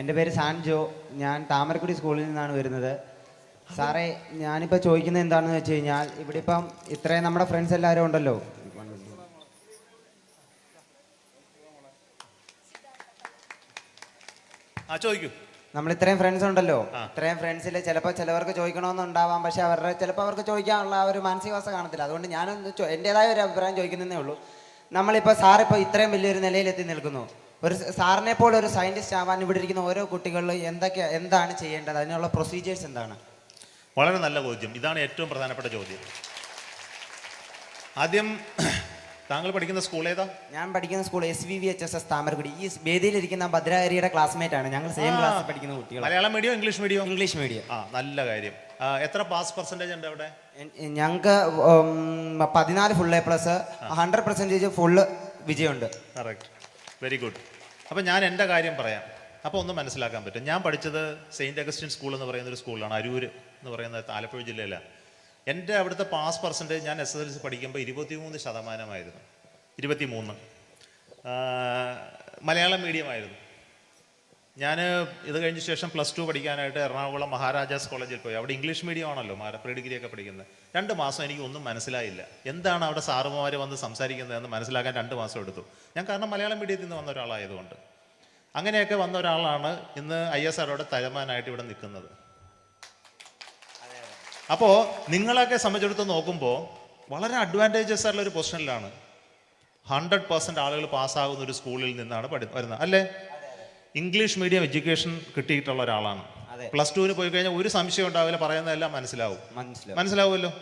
എന്റെ പേര് സാൻജോ. ഞാൻ താമരക്കുടി സ്കൂളിൽ നിന്നാണ് വരുന്നത്. സാറേ ഞാനിപ്പോൾ ചോദിക്കുന്നത് എന്താണെന്ന് വെച്ച് കഴിഞ്ഞാൽ ഇവിടെ ഇപ്പം ഇത്രയും നമ്മുടെ ഫ്രണ്ട്സ് എല്ലാവരും ഉണ്ടല്ലോ. ചോദിക്കൂ. നമ്മൾ ഇത്രയും ഫ്രണ്ട്സ് ഉണ്ടല്ലോ. ഇത്രയും ഫ്രണ്ട്സിൽ ചിലപ്പോൾ ചിലവർക്ക് ചോദിക്കണമെന്നുണ്ടാവാം പക്ഷെ അവരുടെ ചിലപ്പോൾ അവർക്ക് ചോദിക്കാനുള്ള ഒരു മാനസികാവസ്ഥ കാണത്തില്ല. അതുകൊണ്ട് ഞാനൊന്ന് എന്റെതായ ഒരു അഭിപ്രായം ചോദിക്കുന്നതേ ഉള്ളൂ. നമ്മളിപ്പോൾ സാറിപ്പോൾ ഇത്രയും വലിയൊരു നിലയിലെത്തി നിൽക്കുന്നു. ഒരു സാറിനെ പോലെ ഒരു സയന്റിസ്റ്റ് ആവാൻ ഇവിടെ ഇരിക്കുന്ന ഓരോ കുട്ടികളിലും എന്തൊക്കെ എന്താണ് ചെയ്യേണ്ടത്? അതിനുള്ള പ്രൊസീജിയേഴ്സ് എന്താണ്? വളരെ നല്ല ചോദ്യം. ഇതാണ് ഏറ്റവും പ്രധാനപ്പെട്ട ചോദ്യം. ആദ്യം താങ്കൾ പഠിക്കുന്ന സ്കൂൾ ഏതാ? ഞാൻ പഠിക്കുന്ന school S V V H S S Thamarakkudi. ഈ വേദിയിലിരിക്കുന്ന ഭദ്രഹരിയുടെ ക്ലാസ്മേറ്റ് ആണ്. ഞങ്ങൾ സെയിം ക്ലാസ് ക്ലാസ്സിൽ പഠിക്കുന്ന കുട്ടികൾ Malayalam medium English medium English medium ആ നല്ല കാര്യം. എത്ര പാസ് പെർസെന്റേജ് ഉണ്ട് അവിടെ? ഞങ്ങൾക്ക് പതിനാല് full A plus hundred percentage full വിജയമുണ്ട്. Correct very good അപ്പോൾ ഞാൻ എന്റെ കാര്യം പറയാം. അപ്പോൾ ഒന്ന് മനസ്സിലാക്കാൻ പറ്റും. ഞാൻ പഠിച്ചത് സെയിന്റ് അഗസ്റ്റിൻ സ്കൂൾ എന്ന് പറയുന്ന ഒരു സ്കൂളാണ് അരൂർ എന്ന് പറയുന്ന ആലപ്പുഴ ജില്ലയിലാണ് എന്റെ അവിടുത്തെ പാസ് പെർസെന്റേജ് ഞാൻ എസ് എസ് എൽ സി പഠിക്കുമ്പോൾ ഇരുപത്തിമൂന്ന് ശതമാനമായിരുന്നു. ഇരുപത്തിമൂന്ന്. മലയാളം മീഡിയമായിരുന്നു ഞാൻ ഇത് കഴിഞ്ഞ ശേഷം പ്ലസ് ടു പഠിക്കാനായിട്ട് എറണാകുളം മഹാരാജാസ് കോളേജിൽ പോയി. അവിടെ ഇംഗ്ലീഷ് മീഡിയം ആണല്ലോ പ്രീ ഡിഗ്രി ഒക്കെ പഠിക്കുന്നത്. രണ്ട് മാസം എനിക്ക് ഒന്നും മനസ്സിലായില്ല. എന്താണ് അവിടെ സാറുമാർ വന്ന് സംസാരിക്കുന്നതെന്ന് മനസ്സിലാക്കാൻ രണ്ട് മാസം എടുത്തു. ഞാൻ കാരണം മലയാളം മീഡിയത്തിൽ നിന്ന് വന്ന ഒരാളായതുകൊണ്ട്. അങ്ങനെയൊക്കെ വന്ന ഒരാളാണ് ഇന്ന് ഐ എസ് ആറോടെ തലമാനായിട്ട് ഇവിടെ നിൽക്കുന്നത്. അപ്പോൾ നിങ്ങളൊക്കെ സംബന്ധിച്ചിടത്ത് നോക്കുമ്പോൾ വളരെ അഡ്വാന്റേജസ് ആയിട്ടുള്ള ഒരു പൊസിഷനിലാണ് ഹൺഡ്രഡ് പെർസെന്റ് ആളുകൾ പാസ്സാകുന്ന ഒരു സ്കൂളിൽ നിന്നാണ് പഠി വരുന്നത്. അല്ലേ? ഇംഗ്ലീഷ് മീഡിയം എഡ്യൂക്കേഷൻ കിട്ടിയിട്ടുള്ള ഒരാളാണ്. പ്ലസ് ടുവിന് പോയി കഴിഞ്ഞാൽ ഒരു സംശയം ഉണ്ടാവില്ല പറയുന്നതെല്ലാം മനസ്സിലാവും. മനസ്സിലാവും. മനസ്സിലാവുമല്ലോ?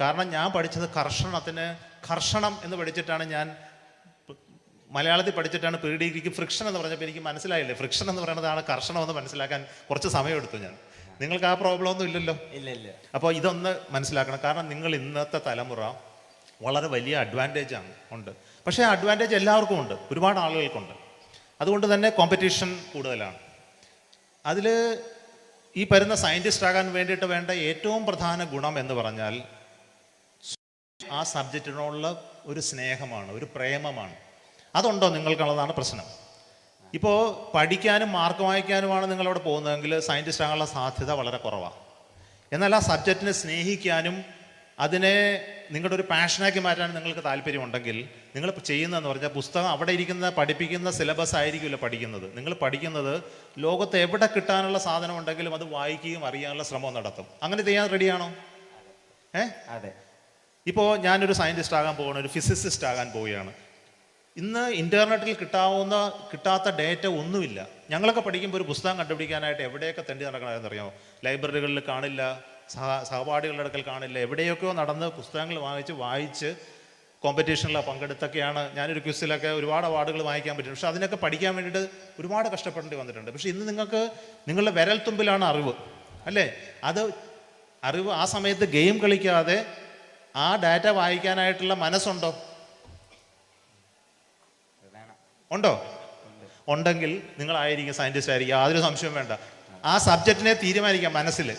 കാരണം ഞാൻ പഠിച്ചത് കർഷണത്തിന് കർഷണം എന്ന് പഠിച്ചിട്ടാണ് ഞാൻ മലയാളത്തിൽ പഠിച്ചിട്ടാണ് പ്രീ ഡിഗ്രിക്ക് ഫ്രിക്ഷൻ എന്ന് പറഞ്ഞപ്പോൾ എനിക്ക് മനസ്സിലായില്ലേ? ഫ്രിക്ഷൻ എന്ന് പറയുന്നതാണ് കർഷണം എന്ന് മനസ്സിലാക്കാൻ കുറച്ച് സമയം എടുത്തു ഞാൻ. നിങ്ങൾക്ക് ആ പ്രോബ്ലം ഒന്നും ഇല്ലല്ലോ? ഇല്ല ഇല്ല. അപ്പോൾ ഇതൊന്ന് മനസ്സിലാക്കണം. കാരണം നിങ്ങൾ ഇന്നത്തെ തലമുറ വളരെ വലിയ അഡ്വാന്റേജ് ആണ്. ഉണ്ട്. പക്ഷേ ആ അഡ്വാന്റേജ് എല്ലാവർക്കും ഉണ്ട്. ഒരുപാട് ആളുകൾക്കുണ്ട്. അതുകൊണ്ട് തന്നെ കോമ്പറ്റീഷൻ കൂടുതലാണ്. അതിൽ ഈ വരുന്ന സയന്റിസ്റ്റ് ആകാൻ വേണ്ടിയിട്ട് വേണ്ട ഏറ്റവും പ്രധാന ഗുണം എന്ന് പറഞ്ഞാൽ ആ സബ്ജക്റ്റിനോടുള്ള ഒരു സ്നേഹമാണ് ഒരു പ്രേമമാണ്. അതുണ്ടോ നിങ്ങൾക്കുള്ളതാണ് പ്രശ്നം. ഇപ്പോൾ പഠിക്കാനും മാർക്ക് വാങ്ങിക്കാനുമാണ് നിങ്ങളവിടെ പോകുന്നതെങ്കിൽ സയന്റിസ്റ്റ് ആകാനുള്ള സാധ്യത വളരെ കുറവാണ് എന്നാൽ ആ സബ്ജക്റ്റിനെ സ്നേഹിക്കാനും അതിനെ നിങ്ങളുടെ ഒരു പാഷനാക്കി മാറ്റാൻ നിങ്ങൾക്ക് താല്പര്യമുണ്ടെങ്കിൽ നിങ്ങൾ ചെയ്യുന്നതെന്ന് പറഞ്ഞാൽ പുസ്തകം അവിടെ ഇരിക്കുന്ന പഠിപ്പിക്കുന്ന സിലബസ് ആയിരിക്കില്ല പഠിക്കുന്നത്. നിങ്ങൾ പഠിക്കുന്നത് ലോകത്ത് എവിടെ കിട്ടാനുള്ള സാധനം ഉണ്ടെങ്കിലും അത് വായിക്കുകയും അറിയാനുള്ള ശ്രമം നടത്തും. അങ്ങനെ ചെയ്യാൻ റെഡിയാണോ ഏ? അതെ. ഇപ്പോൾ ഞാനൊരു സയന്റിസ്റ്റ് ആകാൻ പോവുകയാണ് ഒരു ഫിസിസിസ്റ്റ് ആകാൻ പോവുകയാണ്. ഇന്ന് ഇന്റർനെറ്റിൽ കിട്ടാവുന്ന കിട്ടാത്ത ഡേറ്റ ഒന്നുമില്ല. ഞങ്ങളൊക്കെ പഠിക്കുമ്പോൾ ഒരു പുസ്തകം കണ്ടുപിടിക്കാനായിട്ട് എവിടെയൊക്കെ തെണ്ടി നടക്കണമെന്ന് അറിയാമോ? ലൈബ്രറികളിൽ കാണില്ല. സഹ സഹപാഠികളുടെ അടുക്കൽ കാണില്ല. എവിടെയൊക്കെയോ നടന്ന് പുസ്തകങ്ങൾ വാങ്ങിച്ച് വായിച്ച് കോമ്പറ്റീഷനിൽ പങ്കെടുത്തൊക്കെയാണ് ഞാനൊരു ക്വിസിലൊക്കെ ഒരുപാട് അവാർഡുകൾ വാങ്ങിക്കാൻ പറ്റും പക്ഷെ അതിനൊക്കെ പഠിക്കാൻ വേണ്ടിയിട്ട് ഒരുപാട് കഷ്ടപ്പെടേണ്ടി വന്നിട്ടുണ്ട്. പക്ഷെ ഇന്ന് നിങ്ങൾക്ക് നിങ്ങളുടെ വിരൽ തുമ്പിലാണ് അറിവ് അല്ലേ? അത് അറിവ് ആ സമയത്ത് ഗെയിം കളിക്കാതെ ആ ഡാറ്റ വായിക്കാനായിട്ടുള്ള മനസ്സുണ്ടോ? ഉണ്ടോ? ഉണ്ടെങ്കിൽ നിങ്ങളായിരിക്കും സയന്റിസ്റ്റ് ആയിരിക്കും. യാതൊരു സംശയവും വേണ്ട. ആ സബ്ജക്റ്റിനെ തീരുമാനിക്കാം മനസ്സിൽ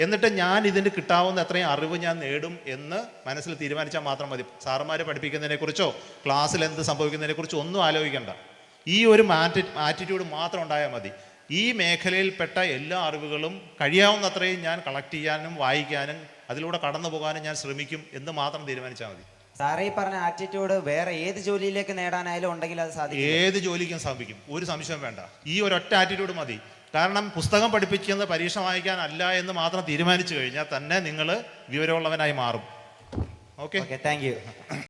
എന്നിട്ട് ഞാൻ ഇതിന് കിട്ടാവുന്ന അത്രയും അറിവ് ഞാൻ നേടും എന്ന് മനസ്സിൽ തീരുമാനിച്ചാൽ മാത്രം മതി. സാറന്മാരെ പഠിപ്പിക്കുന്നതിനെക്കുറിച്ചോ ക്ലാസ്സിൽ എന്ത് സംഭവിക്കുന്നതിനെക്കുറിച്ചോ ഒന്നും ആലോചിക്കേണ്ട. ഈ ഒരു മാറ്റി ആറ്റിറ്റ്യൂഡ് മാത്രം ഉണ്ടായാൽ മതി. ഈ മേഖലയിൽപ്പെട്ട എല്ലാ അറിവുകളും കഴിയാവുന്നത്രയും ഞാൻ കളക്ട് ചെയ്യാനും വായിക്കാനും അതിലൂടെ കടന്നു പോകാനും ഞാൻ ശ്രമിക്കും എന്ന് മാത്രം തീരുമാനിച്ചാൽ മതി. സാറേ ഈ പറഞ്ഞ ആറ്റിറ്റ്യൂഡ് വേറെ ഏത് ജോലിയിലേക്ക് നേടാനായാലും ഉണ്ടെങ്കിൽ അത് സാധിക്കും ഏത് ജോലിക്കും സാധിക്കും. ഒരു സംശയം വേണ്ട. ഈ ഒരൊറ്റ ആറ്റിറ്റ്യൂഡ് മതി. കാരണം പുസ്തകം പഠിപ്പിക്കുന്നത് പരീക്ഷ വായിക്കാനല്ല എന്ന് മാത്രം തീരുമാനിച്ചു കഴിഞ്ഞാൽ തന്നെ നിങ്ങൾ വിവരമുള്ളവനായി മാറും. ഓക്കെ? താങ്ക്